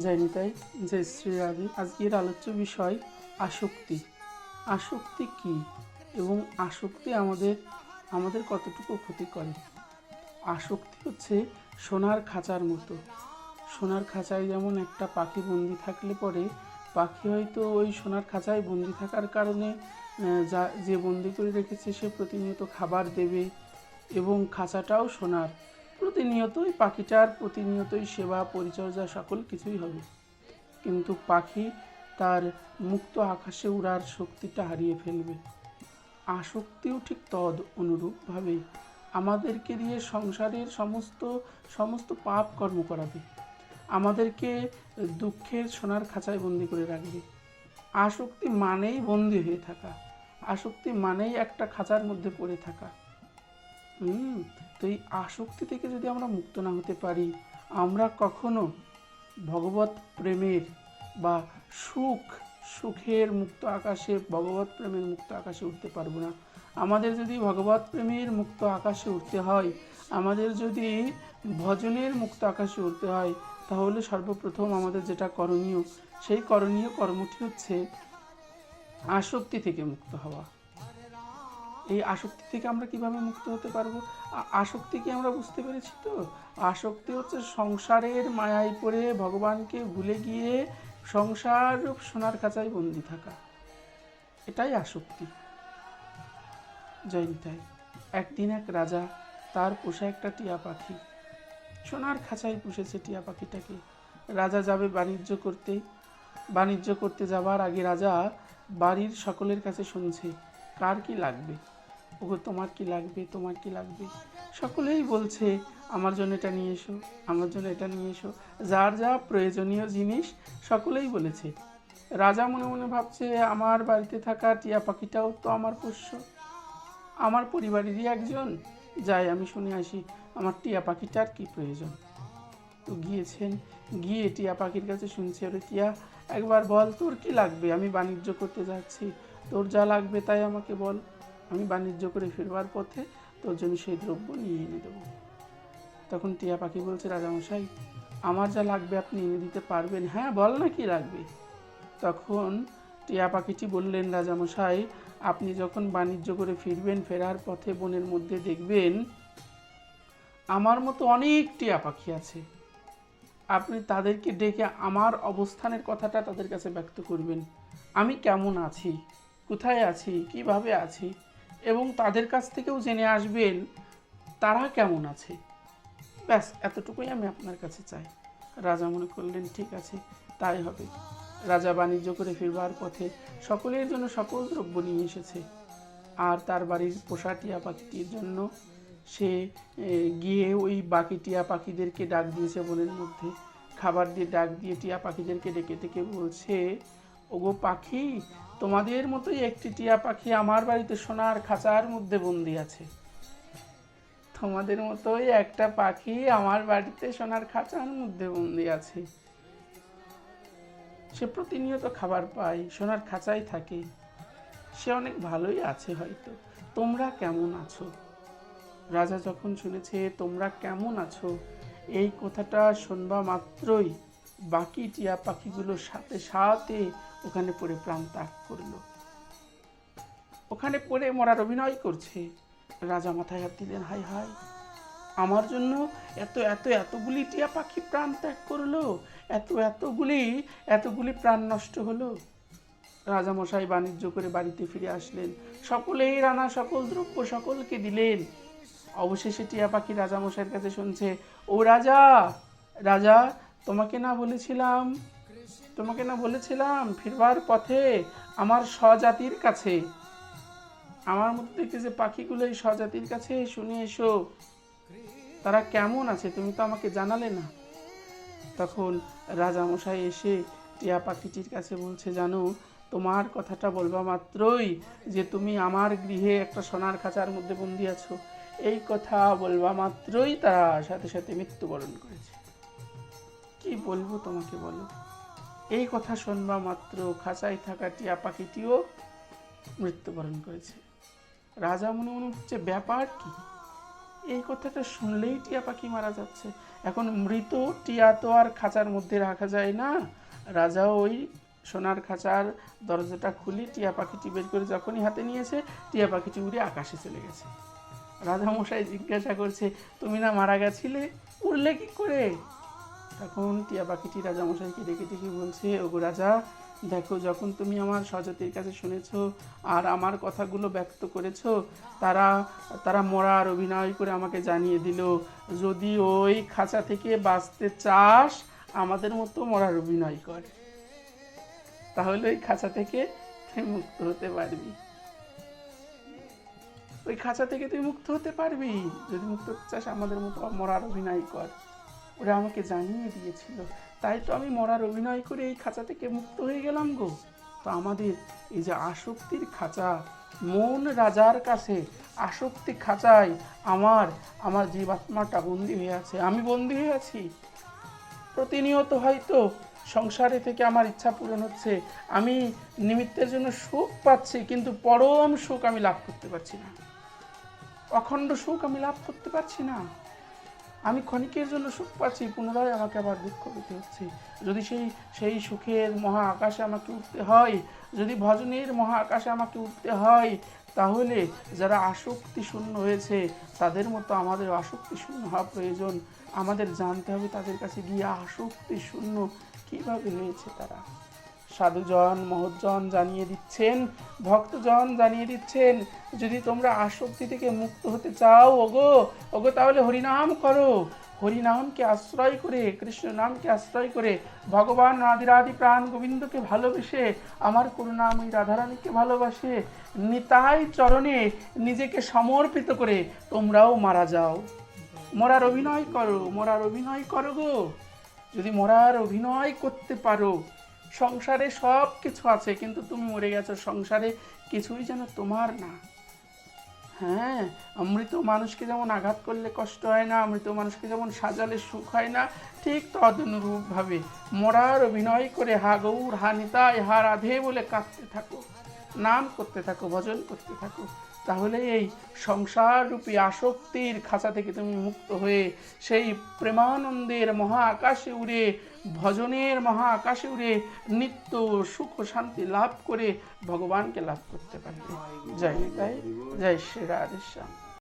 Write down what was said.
জয় নিতাই জয় শ্রী রাধে আজকের আলোচ্য বিষয় আসক্তি। আসক্তি কি এবং আসক্তি আমাদের আমাদের কতটুকু ক্ষতি করে? আসক্তি হচ্ছে সোনার খাঁচার মতো। সোনার খাঁচায় যেমন একটা পাখি বন্দি থাকলে পরে, পাখি হয়তো ওই সোনার খাঁচায় বন্দি থাকার কারণে যা, যে বন্দি করে রেখেছে সে প্রতিনিয়ত খাবার দেবে এবং খাঁচাটাও সোনার। প্রতিনিয়তই পাখিটার প্রতিনিয়তই সেবা, পরিচর্যা সকল কিছুই হবে। কিন্তু পাখি তার মুক্ত আকাশে উড়ার শক্তিটা হারিয়ে ফেলবে। আসক্তিও ঠিক তদ অনুরূপভাবেই। আমাদেরকে দিয়ে সংসারের সমস্ত সমস্ত পাপ কর্ম করাবে। আমাদেরকে দুঃখের সোনার খাঁচায় বন্দি করে রাখবে। আসক্তি মানেই বন্দি হয়ে থাকা। আসক্তি মানেই একটা খাঁচার মধ্যে পড়ে থাকা। হুম তো এই আসক্তি থেকে যদি আমরা মুক্ত না হতে পারি, আমরা কখনো ভগবত প্রেমের বা সুখ, সুখের মুক্ত আকাশে, ভগবত প্রেমের মুক্ত আকাশে উঠতে পারব না। আমাদের যদি ভগবত প্রেমের মুক্ত আকাশে উঠতে হয়, আমাদের যদি ভজনের মুক্ত আকাশে উঠতে হয়, তাহলে সর্বপ্রথম আমাদের যেটা করণীয়, সেই করণীয় কর্মটি হচ্ছে আসক্তি থেকে মুক্ত হওয়া। এই আসক্তি থেকে আমরা কীভাবে মুক্ত হতে পারব? আসক্তি কি আমরা বুঝতে পেরেছি তো? আসক্তি হচ্ছে সংসারের মায়ায় পড়ে ভগবানকে ভুলে গিয়ে সংসার সোনার খাঁচায় বন্দি থাকা। এটাই আসক্তি। জয়ন্তাই, একদিন এক রাজা তার পোষা একটা টিয়া পাখি, সোনার খাঁচায় পুষেছে টিয়া পাখিটাকে। রাজা যাবে বাণিজ্য করতে। বাণিজ্য করতে যাবার আগে রাজা বাড়ির সকলের কাছে শুনছে, কার কি লাগবে? ওগো, তোমার কি লাগবে, তোমার কি লাগবে? সকলেই বলছে, আমার জন্য এটা নিয়ে এসো, আমার জন্য এটা নিয়ে এসো। যার যা প্রয়োজনীয় জিনিস, সকলেই বলেছে। রাজা মনে মনে ভাবছে, আমার বাড়িতে থাকা টিয়া পাখিটাও তো আমার পোষ্য। আমার পরিবারেরই একজন। যাই, আমি শুনে আসি, আমার টিয়া পাখিটার কি প্রয়োজন? তো গিয়েছেন, গিয়ে টিয়া পাখির কাছে শুনছে, ওরে টিয়া, একবার বল, তোর কি লাগবে? আমি বাণিজ্য করতে যাচ্ছি। তোর যা লাগবে তাই আমাকে বল। আমি বাণিজ্য করে ফিরবার পথে তোর জন্য সেই দ্রব্য নিয়ে এনে দেবো। তখন টিয়া পাখি বলছে, রাজামশাই, আমার যা লাগবে আপনি এনে দিতে পারবেন। হ্যাঁ বল না কি লাগবে? তখন টিয়া পাখিটি বললেন, রাজামশাই, আপনি যখন বাণিজ্য করে ফিরবেন, ফেরার পথে বনের মধ্যে দেখবেন আমার মতো অনেক টিয়া পাখি আছে। আপনি তাদেরকে ডেকে আমার অবস্থানের কথাটা তাদের কাছে ব্যক্ত করবেন। আমি কেমন আছি? কোথায় আছি? কীভাবে আছি? এবং তাদের কাছ থেকেও জেনে আসবেন তারা কেমন আছে। ব্যাস, এতটুকুই আমি আপনার কাছে চাই। রাজা মনে করলেন, ঠিক আছে, তাই হবে। রাজা বাণিজ্য করে ফিরবার পথে সকলের জন্য সকল দ্রব্য নিয়ে এসেছে। আর তার বাড়ির পোষা টিয়া পাখিটির জন্য সে গিয়ে ওই বাকি টিয়া পাখিদেরকে ডাক দিয়েছে বনের মধ্যে। খাবার দিয়ে ডাক দিয়ে টিয়া পাখিদেরকে ডেকে ডেকে বলছে ওগো পাখি, তোমাদের মতোই একটি টিয়া পাখি আমার বাড়িতে সোনার খাঁচার মধ্যে বন্দি আছে। তোমাদের মতোই একটা পাখি আমার বাড়িতে সোনার খাঁচার মধ্যে বন্দি আছে। সে প্রতিনিয়ত খাবার পায়, সোনার খাঁচায় থাকে। সে অনেক ভালোই আছে হয়তো। তোমরা কেমন আছো? রাজা যখন শুনেছে, তোমরা কেমন আছো? এই কথাটা শুনবা মাত্রই বাকি টিয়া পাখিগুলোর সাথে সাথে ওখানে পড়ে প্রাণ ত্যাগ করল। ওখানে পড়ে মরার অভিনয় করছে। রাজা মাথায় হাত দিলেন হাই হাই আমার জন্য এত এত, এতগুলি টিয়া পাখি প্রাণ ত্যাগ করল। এত, এতগুলি এতগুলি প্রাণ নষ্ট হলো। রাজামশাই বাণিজ্য করে বাড়িতে ফিরে আসলেন। সকলেই রানা, সকল দ্রব্য সকলকে দিলেন। অবশেষে টিয়া পাখি রাজামশাইয়ের কাছে শুনছে, ও রাজা রাজা, তোমাকে না বলেছিলাম তোমাকে না বলেছিলাম ফিরবার পথে আমার স্বজাতির কাছে। আমার মতো দেখতে যে পাখিগুলো এই স্বজাতির কাছে, শুনে এসো। তারা কেমন আছে তুমি তো আমাকে জানালে না। তখন রাজামশাই এসে টিয়া পাখিটির কাছে বলছে, জানো, তোমার কথাটা বলবা মাত্রই যে তুমি আমার গৃহে একটা সোনার খাঁচার মধ্যে বন্দি আছো। এই কথা বলবা মাত্রই তারা সাথে সাথে মৃত্যুবরণ করেছে। কি বলব তোমাকে বলো? এই কথা শুনবা মাত্র খাঁচায় থাকা টিয়া পাখিটিও মৃত্যুবরণ করেছে। রাজা মনে মনে হচ্ছে ব্যাপার কি? এই কথাটা শুনলেই টিয়া পাখি মারা যাচ্ছে। এখন মৃত টিয়া তো আর খাঁচার মধ্যে রাখা যায় না। রাজাও ওই সোনার খাঁচার দরজাটা খুলে টিয়া পাখিটি বের করে যখনই হাতে নিয়েছে, টিয়া পাখিটি উড়ে আকাশে চলে গেছে। রাজামশাই জিজ্ঞাসা করছে, তুমি না মারা গেছিলে? উড়লে কি করে? তখন টিয়া পাখিটি রাজামশাইকে ডেকে ডেকে বলছে, ওগো রাজা, দেখো, যখন তুমি আমার স্বজাতির কাছে শুনেছ আর আমার কথাগুলো ব্যক্ত করেছ, তারা তারা মরার অভিনয় করে আমাকে জানিয়ে দিল, যদি ওই খাঁচা থেকে বাঁচতে চাস, আমাদের মতো মরার অভিনয় কর। তাহলে ওই খাঁচা থেকে তুই মুক্ত হতে পারবি। ওই খাঁচা থেকে তুই মুক্ত হতে পারবি। যদি মুক্ত হতে চাস, আমাদের মতো মরার অভিনয় কর। ওরা আমাকে জানিয়ে দিয়েছিল। তাই তো আমি মরার অভিনয় করে এই খাঁচা থেকে মুক্ত হয়ে গেলাম গো। তো আমাদের এই যে আসক্তির খাঁচা, মন রাজার কাছে, আসক্তি খাঁচায় আমার আমার জীবাত্মাটা বন্দি হয়ে আছে। আমি বন্দি হয়ে আছি। প্রতিনিয়ত হয়তো সংসারে থেকে আমার ইচ্ছা পূরণ হচ্ছে। আমি নিমিত্তের জন্য সুখ পাচ্ছি, কিন্তু পরম সুখ আমি লাভ করতে পারছি না। অখণ্ড সুখ আমি লাভ করতে পারছি না। আমি ক্ষণিকের জন্য সুখ পাচ্ছি, পুনরায় আমাকে আবার দুঃখ পেতে হচ্ছে। যদি সেই সেই সুখের মহা আকাশে আমাকে উঠতে হয়, যদি ভজনের মহা আকাশে আমাকে উঠতে হয়, তাহলে যারা আসক্তি শূন্য হয়েছে, তাদের মতো আমাদের আসক্তি শূন্য হওয়া প্রয়োজন। আমাদের জানতে হবে তাদের কাছে গিয়ে আসক্তি শূন্য কীভাবে হয়েছে তারা। সাধুজন, মহৎজন জানিয়ে দিচ্ছেন, ভক্তজন জানিয়ে দিচ্ছেন, যদি তোমরা আসক্তি থেকে মুক্ত হতে চাও, ওগো ওগো তাহলে হরিনাম করো। হরিনামকে আশ্রয় করে কৃষ্ণ নামকে আশ্রয় করে, ভগবান আদিরাদি প্রাণ গোবিন্দকে ভালোবেসে, আমার করুণাময়ী রাধারানীকে ভালোবাসে, নিতাই চরণে নিজেকে সমর্পিত করে তোমরাও মারা যাও। মরার অভিনয় করো, মরার অভিনয় করো গো। যদি মরার অভিনয় করতে পারো সংসারে সব কিছু আছে, কিন্তু তুমি মরে গেছো। সংসারে কিছুই যেন তোমার না। হ্যাঁ মৃত মানুষকে যেমন আঘাত করলে কষ্ট হয় না মৃত মানুষকে যেমন সাজালে সুখ হয় না, ঠিক তদনুরূপভাবে মরার অভিনয় করে হা গৌর, হা নিতাই, হা রাধে বলে কাঁদতে থাকো, নাম করতে থাকো, ভজন করতে থাকো। তাহলে এই সংসার রূপী আসক্তির খাঁচা থেকে তুমি মুক্ত হয়ে সেই প্রেমানন্দের মহা আকাশে উড়ে ভজনের মহা আকাশে উড়ে নিত্য সুখ শান্তি লাভ করে ভগবানকে লাভ করতে পারবে। জয় নিতাই জয় শ্রী রাধেশ্যাম।